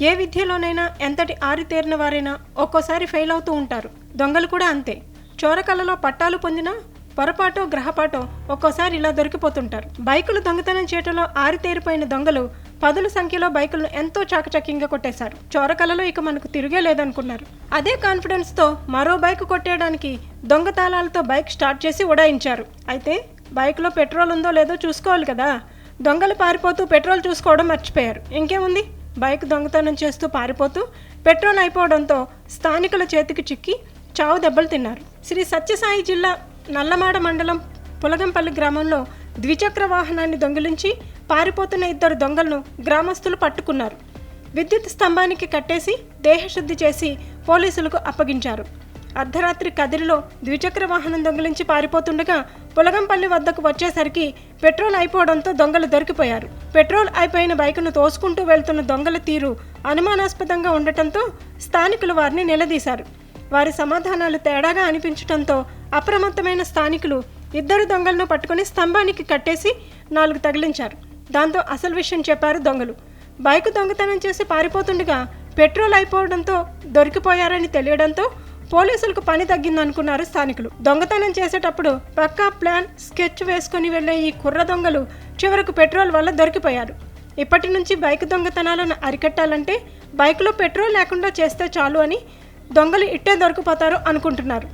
ఏ విద్యలోనైనా ఎంతటి ఆరితేరిన వారైనా ఒక్కోసారి ఫెయిల్ అవుతూ ఉంటారు. దొంగలు కూడా అంతే. చోరకలలో పట్టాలు పొందినా పొరపాటో గ్రహపాటో ఒక్కోసారి ఇలా దొరికిపోతుంటారు. బైకులు దొంగతనం చేయటంలో ఆరితేరిపోయిన దొంగలు పదుల సంఖ్యలో బైకులను ఎంతో చాకచక్యంగా కొట్టేశారు. చోరకలలో ఇక మనకు తిరిగే లేదనుకున్నారు. అదే కాన్ఫిడెన్స్తో మరో బైక్ కొట్టేయడానికి దొంగ తాళాలతో బైక్ స్టార్ట్ చేసి ఉడాయించారు. అయితే బైక్లో పెట్రోల్ ఉందో లేదో చూసుకోవాలి కదా. దొంగలు పారిపోతూ పెట్రోల్ చూసుకోవడం మర్చిపోయారు. ఇంకేముంది? బైక్ దొంగతనం చేస్తూ పారిపోతూ పెట్రోల్ అయిపోవడంతో స్థానికుల చేతికి చిక్కి చావు దెబ్బలు తిన్నారు. శ్రీ సత్యసాయి జిల్లా నల్లమాడ మండలం పులగంపల్లి గ్రామంలో ద్విచక్ర వాహనాన్ని దొంగిలించి పారిపోతున్న ఇద్దరు దొంగలను గ్రామస్తులు పట్టుకున్నారు. విద్యుత్ స్తంభానికి కట్టేసి దేహశుద్ధి చేసి పోలీసులకు అప్పగించారు. అర్ధరాత్రి కదిరిలో ద్విచక్ర వాహనం దొంగిలించి పారిపోతుండగా పులగంపల్లి వద్దకు వచ్చేసరికి పెట్రోల్ అయిపోవడంతో దొంగలు దొరికిపోయారు. పెట్రోల్ అయిపోయిన బైకును తోసుకుంటూ వెళ్తున్న దొంగల తీరు అనుమానాస్పదంగా ఉండటంతో స్థానికులు వారిని నిలదీశారు. వారి సమాధానాలు తేడాగా అనిపించడంతో అప్రమత్తమైన స్థానికులు ఇద్దరు దొంగలను పట్టుకుని స్తంభానికి కట్టేసి నాలుగు తగిలించారు. దాంతో అసలు విషయం చెప్పారు దొంగలు. బైక్ దొంగతనం చేసి పారిపోతుండగా పెట్రోల్ అయిపోవడంతో దొరికిపోయారని తెలియడంతో పోలీసులకు పని తగ్గిందనుకున్నారు స్థానికులు. దొంగతనం చేసేటప్పుడు పక్కా ప్లాన్ స్కెచ్ వేసుకుని వెళ్ళే ఈ కుర్ర దొంగలు చివరకు పెట్రోల్ వల్ల దొరికిపోయారు. ఇప్పటి నుంచి బైక్ దొంగతనాలను అరికట్టాలంటే బైక్లో పెట్రోల్ లేకుండా చేస్తే చాలు అని దొంగలు ఇట్టే దొరికిపోతారు అనుకుంటున్నారు.